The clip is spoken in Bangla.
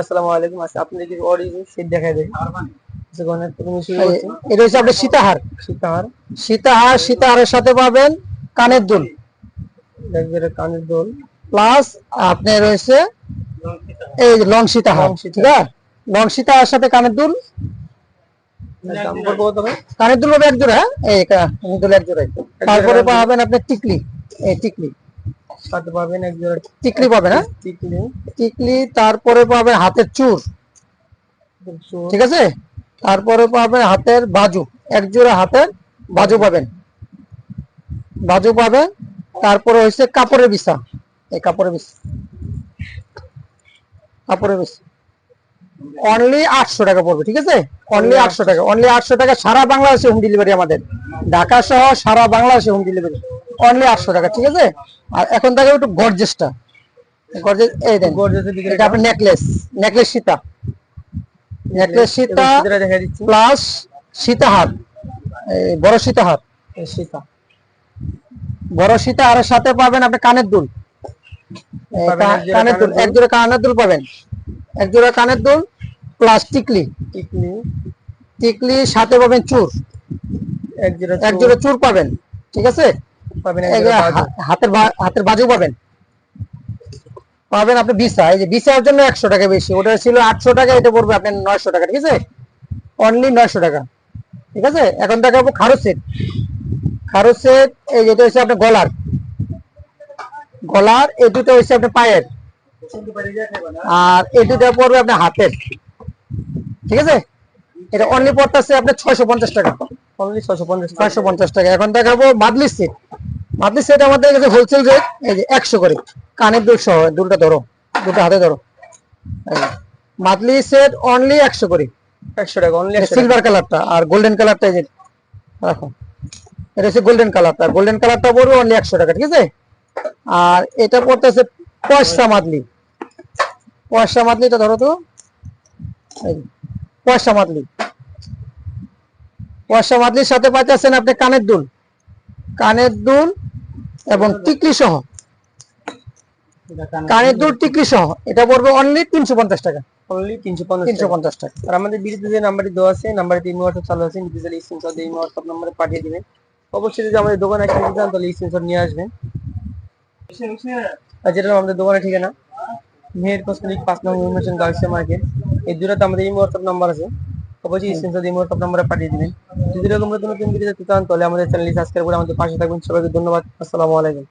আসসালামু আলাইকুম। আচ্ছা আপনাদের কি অরিজিন সেট দেখাই দেয় সেখানে তুমি শুরু এই- করছি। এটা হচ্ছে আপনার সীতাহার। সীতাহার। সীতাহার সীতাহারের সাথে পাবেন কানের দুল। কানের দোল। প্লাস আপনার রয়েছে এই লং সীতাহার। লং সীতাহার। ঠিক আছে? লং সীতাহার সাথে কানের দুল। হবে? কানের দুল হবে এক জোড়া হ্যাঁ? এই কানের দুল এক জোড়াই। তারপরে পাবেন আপনি টিকলি। এই টিকলি। সাথে পাবেন এক জোড়া টিকলি পাবেন হ্যাঁ? টিকলি। টিকলি তারপরে পাবেন হাতের চুর। ঠিক আছে? তারপরে পাবেন হাতের বাজু। এক জোড়া হাতের বাজু পাবেন। বাজু পাবেন তারপরে হচ্ছে কাপড়ের বিছা। এই কাপড়ের বিছা। কাপড়ের বিছা। অনলি আটশো টাকা পড়বে ঠিক আছে? অনলি আটশো টাকা। অনলি আটশো টাকা সারা বাংলাদেশে হোম ডেলিভারি আমাদের। ঢাকা সহ সারা বাংলাদেশে হোম ডেলিভারি অনলি আটশো টাকা ঠিক আছে? আর এখন থেকে একটু গর্জেসটা গর্জেস এই দেন এটা আপনার necklace necklace Sita. Necklace Sita সীতাটা দেখা দিচ্ছি। প্লাস সীতাহার বড় সীতাহার সীতা। বড় সাথে পাবেন আপনি কানের দুল। কানের দুল কানের এক জোড়া কানের দুল পাবেন। এক জোড়া কানের দুল প্লাস টিকলি। টিকলি। টিকলি সাথে পাবেন চুর। এক জোড়া এক জোড়া চুর পাবেন ঠিক আছে? পাবেন হাতের হাতের বাজু পাবেন। পাবেন আপনি ভিসা এই যে ভিসার জন্য একশো টাকা বেশি। ওটা ছিল আটশো টাকা এটা পড়বে আপনার নয়শো টাকা ঠিক আছে? অনলি নয়শো টাকা। ঠিক আছে? এখন দেখাবো খারো সেট খারো সেট এই যেটা হচ্ছে আপনার গলার। গলার এই দুটো হচ্ছে আপনার পায়ের। আর এই দুটো পড়বে আপনার হাতের। ঠিক আছে? এটা অনলি পড়তেছে আপনার ছয়শো পঞ্চাশ টাকা। অনলি ছশো পঞ্চাশ ছয়শো পঞ্চাশ টাকা। এখন দেখাবো মাদলি সেট মাদলি সেট আমাদের কাছে হোলসেল রেট এই যে একশো করে। কানের দুল সহ দুলটা ধরো দুটো হাতে ধরো। মাদলি সেট অনলি একশো করে। একশো টাকা অনলি সিলভার কালারটা আর গোল্ডেন কালারটা এই যে রাখো। এটা হচ্ছে গোল্ডেন কালারটা গোল্ডেন কালারটা পড়বে অনলি একশো টাকা ঠিক আছে? আর এটা পড়তেছে পয়সা মাদলি পয়সা মাদলিটা ধরো তো। পয়সা মাদলি পয়সা মাদলির সাথে পাইতেছেন আপনি কানের দুল। কানের দুল এবং টিকলি সহ। কানের দুল। টিকলি সহ। এটা পড়বে অনলি তিনশো পঞ্চাশ টাকা। অনলি তিনশো পঞ্চাশ তিনশো টাকা। পঞ্চাশ টাকা। আর আমাদের বিড়িতে যে নাম্বারটি দেওয়া আছে নাম্বারটি ইন হোয়াটসঅ্যাপ চালু আছে ডিজিটাল স্ক্রিনশট দিয়ে হোয়াটসঅ্যাপ নম্বরে পাঠিয়ে দিবেন। অবশ্যই যদি আমাদের দোকানে আসতে চান তাহলে স্ক্রিনশট নিয়ে আসবেন। আর যেটা আমাদের দোকানের ঠিকানা মেহের কসমেটিক পাঁচ নম্বর ইনফরমেশন গার্লসিয়া মার্কেট। এই দুটাতে আমাদের এই হোয়াটসঅ্যাপ নাম্বার আছে। অবশ্যই স্ক্রিনশট দিয়ে হোয়াটসঅ্যাপ নম্বরে পাঠিয়ে দিবেন। যদি এরকম নতুন নতুন ভিডিও দেখতে চান তাহলে আমাদের চ্যানেলটি সাবস্ক্রাইব করে আমাদের পাশে থাকবেন সবাইকে ধন্যবাদ। আসসালামু আলাইকুম।